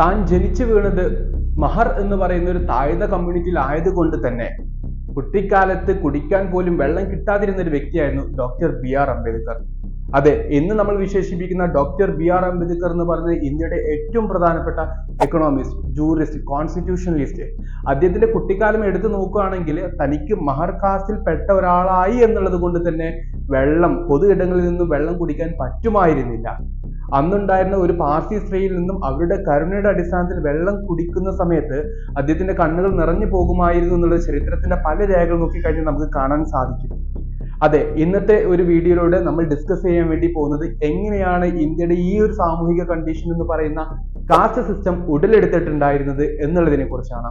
താൻ ജനിച്ചു വീണത് മഹർ എന്ന് പറയുന്ന ഒരു താഴ്ന്ന കമ്മ്യൂണിറ്റിയിൽ ആയതുകൊണ്ട് തന്നെ കുട്ടിക്കാലത്ത് കുടിക്കാൻ പോലും വെള്ളം കിട്ടാതിരുന്ന ഒരു വ്യക്തിയായിരുന്നു ഡോക്ടർ ബി ആർ അംബേദ്കർ. അതെ ഇന്ന് നമ്മൾ വിശേഷിപ്പിക്കുന്ന ഡോക്ടർ ബി ആർ അംബേദ്കർ എന്ന് പറയുന്നത് ഇന്ത്യയുടെ ഏറ്റവും പ്രധാനപ്പെട്ട എക്കണോമിസ്റ്റ് ജൂറിസ്റ്റ് കോൺസ്റ്റിറ്റ്യൂഷണലിസ്റ്റ് അദ്ദേഹത്തിന്റെ കുട്ടിക്കാലം എടുത്തു നോക്കുകയാണെങ്കിൽ തനിക്ക് മഹർ കാസ്റ്റിൽ പെട്ട ഒരാളായി എന്നുള്ളത് കൊണ്ട് തന്നെ വെള്ളം പൊതു ഇടങ്ങളിൽ നിന്നും വെള്ളം കുടിക്കാൻ പറ്റുമായിരുന്നില്ല. അന്നുണ്ടായിരുന്ന ഒരു പാർസി സ്ത്രീയിൽ നിന്നും അവരുടെ കരുണയുടെ അടിസ്ഥാനത്തിൽ വെള്ളം കുടിക്കുന്ന സമയത്ത് അദ്ദേഹത്തിന്റെ കണ്ണുകൾ നിറഞ്ഞു പോകുമായിരുന്നു എന്നുള്ള ചരിത്രത്തിന്റെ പല രേഖകൾ നോക്കിക്കഴിഞ്ഞാൽ നമുക്ക് കാണാൻ സാധിക്കും. അതെ ഇന്നത്തെ ഒരു വീഡിയോയിലൂടെ നമ്മൾ ഡിസ്കസ് ചെയ്യാൻ വേണ്ടി പോകുന്നത് എങ്ങനെയാണ് ഇന്ത്യയുടെ ഈ ഒരു സാമൂഹിക കണ്ടീഷൻ എന്ന് പറയുന്ന കാസ്റ്റ് സിസ്റ്റം ഉടലെടുത്തിട്ടുണ്ടായിരുന്നത് എന്നുള്ളതിനെ കുറിച്ചാണ്.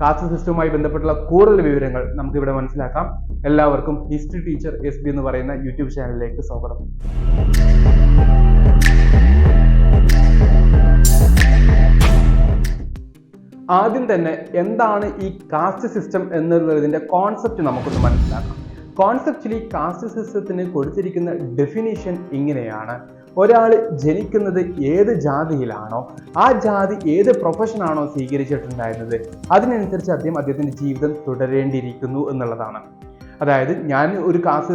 കാസ്റ്റ് സിസ്റ്റവുമായി ബന്ധപ്പെട്ടുള്ള കൂടുതൽ വിവരങ്ങൾ നമുക്ക് ഇവിടെ മനസ്സിലാക്കാം. എല്ലാവർക്കും ഹിസ്റ്ററി ടീച്ചർ എസ് ബി എന്ന് പറയുന്ന യൂട്യൂബ് ചാനലിലേക്ക് സ്വാഗതം. ആദ്യം തന്നെ എന്താണ് ഈ കാസ്റ്റ് സിസ്റ്റം എന്നുള്ളതിന്റെ കോൺസെപ്റ്റ് നമുക്കൊന്ന് മനസ്സിലാക്കാം. കോൺസെപ്റ്റ്ലി കാസ്റ്റ് സിസ്റ്റത്തിന് കൊടുത്തിരിക്കുന്ന ഡെഫിനിഷൻ ഇങ്ങനെയാണ്. ഒരാൾ ജനിക്കുന്നത് ഏത് ജാതിയിലാണോ ആ ജാതി ഏത് പ്രൊഫഷനാണോ സ്വീകരിച്ചിട്ടുണ്ടായിരുന്നത് അതിനനുസരിച്ച് അദ്ദേഹം അദ്ദേഹത്തിന്റെ ജീവിതം തുടരേണ്ടിയിരിക്കുന്നു എന്നുള്ളതാണ്. അതായത് ഞാൻ ഒരു കാസ്റ്റ്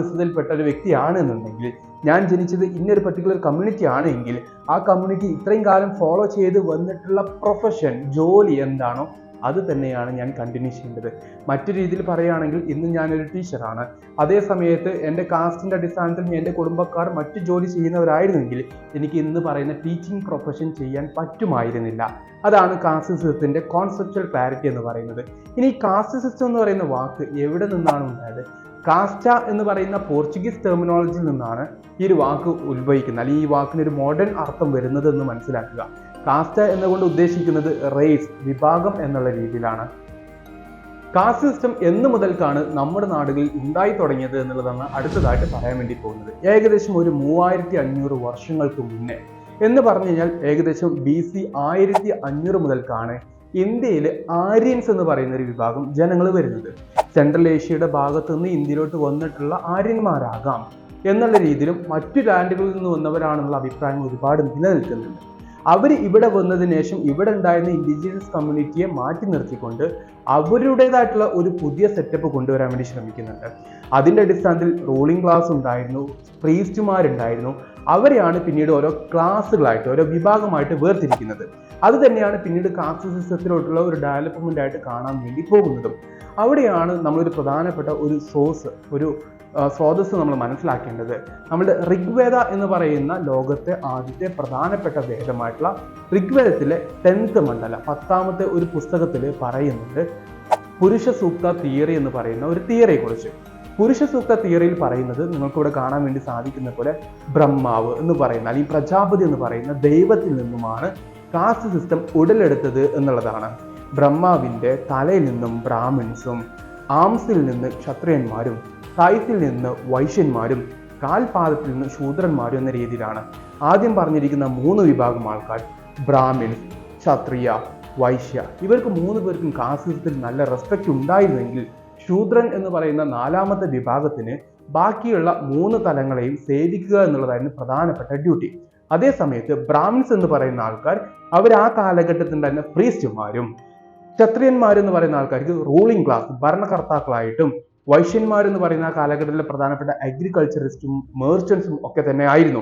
ഒരു വ്യക്തിയാണ് എന്നുണ്ടെങ്കിൽ ഞാൻ ജനിച്ചത് ഇന്നൊരു പർട്ടിക്കുലർ കമ്മ്യൂണിറ്റി ആണെങ്കിൽ ആ കമ്മ്യൂണിറ്റി ഇത്രയും കാലം ഫോളോ ചെയ്ത് വന്നിട്ടുള്ള പ്രൊഫഷൻ ജോലി എന്താണോ അത് തന്നെയാണ് ഞാൻ കണ്ടിന്യൂ ചെയ്യേണ്ടത്. മറ്റു രീതിയിൽ പറയുകയാണെങ്കിൽ ഇന്ന് ഞാനൊരു ടീച്ചറാണ് അതേ സമയത്ത് എന്റെ കാസ്റ്റിന്റെ അടിസ്ഥാനത്തിൽ എന്റെ കുടുംബക്കാർ മറ്റു ജോലി ചെയ്യുന്നവരായിരുന്നെങ്കിൽ എനിക്ക് ഇന്ന് പറയുന്ന ടീച്ചിങ് പ്രൊഫഷൻ ചെയ്യാൻ പറ്റുമായിരുന്നില്ല. അതാണ് കാസ്റ്റ് സിസ്റ്റത്തിന്റെ കോൺസെപ്റ്റൽ ക്ലാരിറ്റി എന്ന് പറയുന്നത്. ഇനി കാസ്റ്റ് സിസ്റ്റം എന്ന് പറയുന്ന വാക്ക് എവിടെ നിന്നാണ് ഉണ്ടായത്? കാസ്റ്റ എന്ന് പറയുന്ന പോർച്ചുഗീസ് ടെർമിനോളജിയിൽ നിന്നാണ് ഈ ഒരു വാക്ക് ഉത്ഭവിക്കുന്നത്. അല്ലെങ്കിൽ ഈ വാക്കിന് ഒരു മോഡേൺ അർത്ഥം വരുന്നത് എന്ന് മനസ്സിലാക്കുക. കാസ്റ്റ എന്നുകൊണ്ട് ഉദ്ദേശിക്കുന്നത് റേസ് വിഭാഗം എന്നുള്ള രീതിയിലാണ്. കാസ്റ്റ് സിസ്റ്റം എന്ന് മുതൽക്കാണ് നമ്മുടെ നാടുകളിൽ ഉണ്ടായി തുടങ്ങിയത് എന്നുള്ളതാണ് അടുത്തതായിട്ട് പറയാൻ വേണ്ടി പോകുന്നത്. ഏകദേശം ഒരു മൂവായിരത്തി അഞ്ഞൂറ് വർഷങ്ങൾക്ക് മുന്നേ എന്ന് പറഞ്ഞു കഴിഞ്ഞാൽ ഏകദേശം ബി സി ആയിരത്തി അഞ്ഞൂറ് മുതൽക്കാണ് ഇന്ത്യയിൽ ആര്യൻസ് എന്ന് പറയുന്ന ഒരു വിഭാഗം ജനങ്ങൾ വരുന്നത്. സെൻട്രൽ ഏഷ്യയുടെ ഭാഗത്തു നിന്ന് ഇന്ത്യയിലോട്ട് വന്നിട്ടുള്ള ആര്യന്മാരാകാം എന്നുള്ള രീതിയിലും മറ്റു ലാൻഡുകളിൽ നിന്ന് വന്നവരാണെന്നുള്ള അഭിപ്രായങ്ങൾ ഒരുപാട് നിലനിൽക്കുന്നുണ്ട്. അവർ ഇവിടെ വന്നതിന് ശേഷം ഇവിടെ ഉണ്ടായിരുന്ന ഇൻഡിജിനസ് കമ്മ്യൂണിറ്റിയെ മാറ്റി നിർത്തിക്കൊണ്ട് അവരുടേതായിട്ടുള്ള ഒരു പുതിയ സെറ്റപ്പ് കൊണ്ടുവരാൻ വേണ്ടി ശ്രമിക്കുന്നുണ്ട്. അതിന്റെ അടിസ്ഥാനത്തിൽ റൂളിംഗ് ക്ലാസ് ഉണ്ടായിരുന്നു പ്രീസ്റ്റുമാരുണ്ടായിരുന്നു അവരെയാണ് പിന്നീട് ഓരോ ക്ലാസ്സുകളായിട്ട് ഓരോ വിഭാഗമായിട്ട് വേർതിരിക്കുന്നത്. അത് തന്നെയാണ് പിന്നീട് കാസ്റ്റ് സിസ്റ്റത്തിലോട്ടുള്ള ഒരു ഡെവലപ്മെന്റ് ആയിട്ട് കാണാൻ വേണ്ടി പോകുന്നതും. അവിടെയാണ് നമ്മളൊരു പ്രധാനപ്പെട്ട ഒരു സോഴ്സ് ഒരു സ്രോതസ് നമ്മൾ മനസ്സിലാക്കേണ്ടത്. നമ്മുടെ ഋഗ്വേദ എന്ന് പറയുന്ന ലോകത്തെ ആദ്യത്തെ പ്രധാനപ്പെട്ട വേദമായിട്ടുള്ള ഋഗ്വേദത്തിലെ ടെൻത്ത് മണ്ഡല പത്താമത്തെ ഒരു പുസ്തകത്തിൽ പറയുന്നുണ്ട്. പുരുഷ സൂക്ത തിയറി എന്ന് പറയുന്ന ഒരു തിയറിയെക്കുറിച്ച്. പുരുഷ സൂക്ത തിയറിയിൽ പറയുന്നത് നിങ്ങൾക്കിവിടെ കാണാൻ വേണ്ടി സാധിക്കുന്ന പോലെ ബ്രഹ്മാവ് എന്ന് പറയുന്ന അല്ലെങ്കിൽ പ്രജാപതി എന്ന് പറയുന്ന ദൈവത്തിൽ നിന്നുമാണ് കാസ്റ്റ് സിസ്റ്റം ഉടലെടുത്തത് എന്നുള്ളതാണ്. ബ്രഹ്മാവിന്റെ തലയിൽ നിന്നും ബ്രാഹ്മിൺസും ആംസിൽ നിന്ന് ക്ഷത്രിയന്മാരും തായ്സിൽ നിന്ന് വൈശ്യന്മാരും കാൽപാദത്തിൽ നിന്ന് ശൂദ്രന്മാരും എന്ന രീതിയിലാണ്. ആദ്യം പറഞ്ഞിരിക്കുന്ന മൂന്ന് വിഭാഗം ആൾക്കാർ ബ്രാഹ്മിൻസ് ക്ഷത്രിയ വൈശ്യ. ഇവർക്ക് മൂന്ന് പേർക്കും കാസിസത്തിൽ നല്ല റെസ്പെക്റ്റ് ഉണ്ടായിരുന്നെങ്കിൽ ശൂദ്രൻ എന്ന് പറയുന്ന നാലാമത്തെ വിഭാഗത്തിന് ബാക്കിയുള്ള മൂന്ന് തലങ്ങളെയും സേവിക്കുക എന്നുള്ളതായിരുന്നു പ്രധാനപ്പെട്ട ഡ്യൂട്ടി അതേ സമയത്ത് ബ്രാഹ്മിൻസ് എന്ന് പറയുന്ന ആൾക്കാർ അവർ ആ കാലഘട്ടത്തിൽ തന്നെ പ്രീസ്റ്റുമാരും ക്ഷത്രിയന്മാരെന്ന് പറയുന്ന ആൾക്കാർക്ക് റൂളിംഗ് ക്ലാസ് ഭരണകർത്താക്കളായിട്ടും വൈശ്യന്മാരെന്ന് പറയുന്ന ആ കാലഘട്ടത്തിലെ പ്രധാനപ്പെട്ട അഗ്രികൾച്ചറിസ്റ്റും മേർച്ചൻസും ഒക്കെ തന്നെ ആയിരുന്നു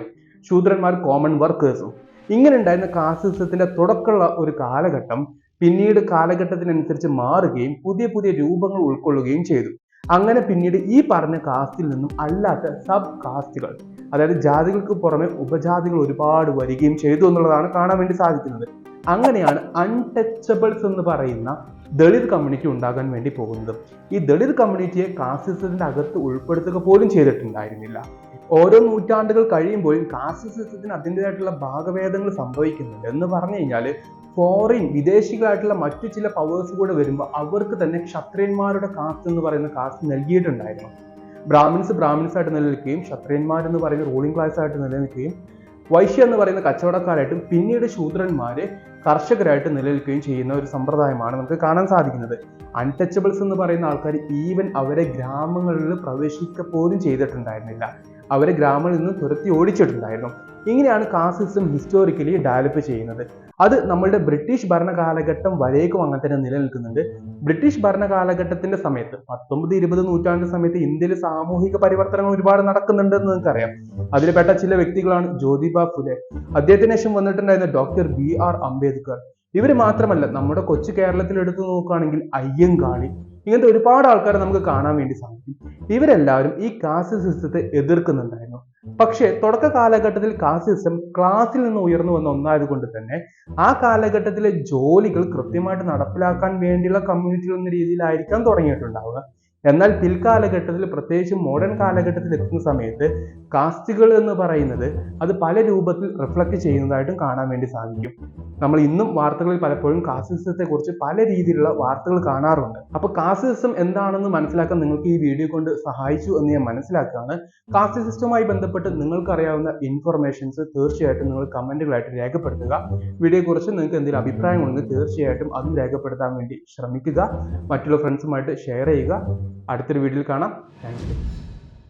ശൂദ്രന്മാർ കോമൺ വർക്കേഴ്സും ഇങ്ങനെ ഉണ്ടായിരുന്ന കാസ്റ്റ് സിസ്റ്റത്തിന്റെ തുടക്കമുള്ള ഒരു കാലഘട്ടം പിന്നീട് കാലഘട്ടത്തിനനുസരിച്ച് മാറുകയും പുതിയ പുതിയ രൂപങ്ങൾ ഉൾക്കൊള്ളുകയും ചെയ്തു. അങ്ങനെ പിന്നീട് ഈ പറഞ്ഞ കാസ്റ്റിൽ നിന്നും അല്ലാത്ത സബ് കാസ്റ്റുകൾ അതായത് ജാതികൾക്ക് പുറമെ ഉപജാതികൾ ഒരുപാട് വരികയും ചെയ്തു എന്നുള്ളതാണ് കാണാൻ വേണ്ടി സാധിക്കുന്നത്. അങ്ങനെയാണ് അൺടച്ചബിൾസ് എന്ന് പറയുന്ന ദളിത് കമ്മ്യൂണിറ്റി ഉണ്ടാകാൻ വേണ്ടി പോകുന്നത്. ഈ ദളിത് കമ്മ്യൂണിറ്റിയെ കാസിസത്തിന്റെ അകത്ത് ഉൾപ്പെടുത്തുക പോലും ചെയ്തിട്ടുണ്ടായിരുന്നില്ല. ഓരോ നൂറ്റാണ്ടുകൾ കഴിയുമ്പോഴും കാസിസത്തിന് അതിന്റെതായിട്ടുള്ള ഭാഗഭേദങ്ങൾ സംഭവിക്കുന്നുണ്ട്. എന്ന് പറഞ്ഞു കഴിഞ്ഞാൽ ഫോറിൻ വിദേശികളായിട്ടുള്ള മറ്റു ചില പവേഴ്സ് കൂടെ വരുമ്പോൾ അവർക്ക് തന്നെ ക്ഷത്രിയന്മാരുടെ കാസ്റ്റ് എന്ന് പറയുന്ന കാസ്റ്റ് നൽകിയിട്ടുണ്ടായിരുന്നു. ബ്രാഹ്മിൻസ് ബ്രാഹ്മിൻസ് ആയിട്ട് നിലനിൽക്കുകയും ക്ഷത്രിയന്മാരെന്ന് പറയുന്ന റൂളിംഗ് ക്ലാസ് ആയിട്ട് നിലനിൽക്കുകയും വൈശ്യ എന്ന് പറയുന്ന കച്ചവടക്കാരായിട്ടും പിന്നീട് ശൂദ്രന്മാരെ കർഷകരായിട്ട് നിലനിൽക്കുകയും ചെയ്യുന്ന ഒരു സമ്പ്രദായമാണ് നമുക്ക് കാണാൻ സാധിക്കുന്നത്. അൺടച്ചബിൾസ് എന്ന് പറയുന്ന ആൾക്കാർ ഈവൻ അവരെ ഗ്രാമങ്ങളിൽ പ്രവേശിക്ക പോലും ചെയ്തിട്ടുണ്ടായിരുന്നില്ല. അവരെ ഗ്രാമങ്ങളിൽ നിന്ന് തുരത്തി ഓടിച്ചിട്ടുണ്ടായിരുന്നു. ഇങ്ങനെയാണ് സിസ്റ്റം ഹിസ്റ്റോറിക്കലി ഡെവലപ്പ് ചെയ്യുന്നത്. അത് നമ്മളുടെ ബ്രിട്ടീഷ് ഭരണകാലഘട്ടം വരേക്കും അങ്ങനെ തന്നെ നിലനിൽക്കുന്നുണ്ട്. ബ്രിട്ടീഷ് ഭരണകാലഘട്ടത്തിന്റെ സമയത്ത് പത്തൊമ്പത് ഇരുപത് നൂറ്റാണ്ട് സമയത്ത് ഇന്ത്യയിൽ സാമൂഹിക പരിവർത്തനങ്ങൾ ഒരുപാട് നടക്കുന്നുണ്ടെന്ന് നിങ്ങൾക്കറിയാം. അതിൽപ്പെട്ട ചില വ്യക്തികളാണ് ജ്യോതിബ ഫുലെ. അദ്ദേഹത്തിന് ശേഷം വന്നിട്ടുണ്ടായിരുന്ന ഡോക്ടർ ബി ആർ അംബേദ്കർ. ഇവർ മാത്രമല്ല നമ്മുടെ കൊച്ചു കേരളത്തിൽ എടുത്തു നോക്കുകയാണെങ്കിൽ അയ്യങ്കാളി ഇങ്ങനത്തെ ഒരുപാട് ആൾക്കാരെ നമുക്ക് കാണാൻ വേണ്ടി സാധിക്കും. ഇവരെല്ലാവരും ഈ കാസ്റ്റ് സിസ്റ്റത്തെ എതിർക്കുന്നുണ്ടായിരുന്നു. പക്ഷേ തുടക്ക കാലഘട്ടത്തിൽ സിസ്റ്റം ക്ലാസ്സിൽ നിന്ന് ഉയർന്നു വന്ന ഒന്നായത് കൊണ്ട് തന്നെ ആ കാലഘട്ടത്തിലെ ജോലികൾ കൃത്യമായിട്ട് നടപ്പിലാക്കാൻ വേണ്ടിയുള്ള കമ്മ്യൂണിറ്റികൾ എന്ന രീതിയിലായിരിക്കാം തുടങ്ങിയിട്ടുണ്ടാവുക. എന്നാൽ പിൽക്കാലഘട്ടത്തിൽ പ്രത്യേകിച്ച് മോഡേൺ കാലഘട്ടത്തിൽ എത്തുന്ന സമയത്ത് കാസ്റ്റുകൾ എന്ന് പറയുന്നത് അത് പല രൂപത്തിൽ റിഫ്ലക്റ്റ് ചെയ്യുന്നതായിട്ടും കാണാൻ വേണ്ടി സാധിക്കും. നമ്മൾ ഇന്നും വാർത്തകളിൽ പലപ്പോഴും കാസ്റ്റ് സിസ്റ്റത്തെ കുറിച്ച് പല രീതിയിലുള്ള വാർത്തകൾ കാണാറുണ്ട്. അപ്പോൾ കാസ്റ്റ് സിസ്റ്റം എന്താണെന്ന് മനസ്സിലാക്കാൻ നിങ്ങൾക്ക് ഈ വീഡിയോ കൊണ്ട് സഹായിച്ചു എന്ന് ഞാൻ മനസ്സിലാക്കുകയാണ്. കാസ്റ്റ് ബന്ധപ്പെട്ട് നിങ്ങൾക്ക് അറിയാവുന്ന ഇൻഫർമേഷൻസ് തീർച്ചയായിട്ടും നിങ്ങൾ കമന്റുകളായിട്ട് രേഖപ്പെടുത്തുക. വീഡിയോയെക്കുറിച്ച് നിങ്ങൾക്ക് എന്തെങ്കിലും അഭിപ്രായം ഉണ്ടെങ്കിൽ തീർച്ചയായിട്ടും അതും രേഖപ്പെടുത്താൻ വേണ്ടി ശ്രമിക്കുക. മറ്റുള്ള ഫ്രണ്ട്സുമായിട്ട് ഷെയർ ചെയ്യുക. അടുത്തൊരു വീഡിയോയിൽ കാണാം. താങ്ക്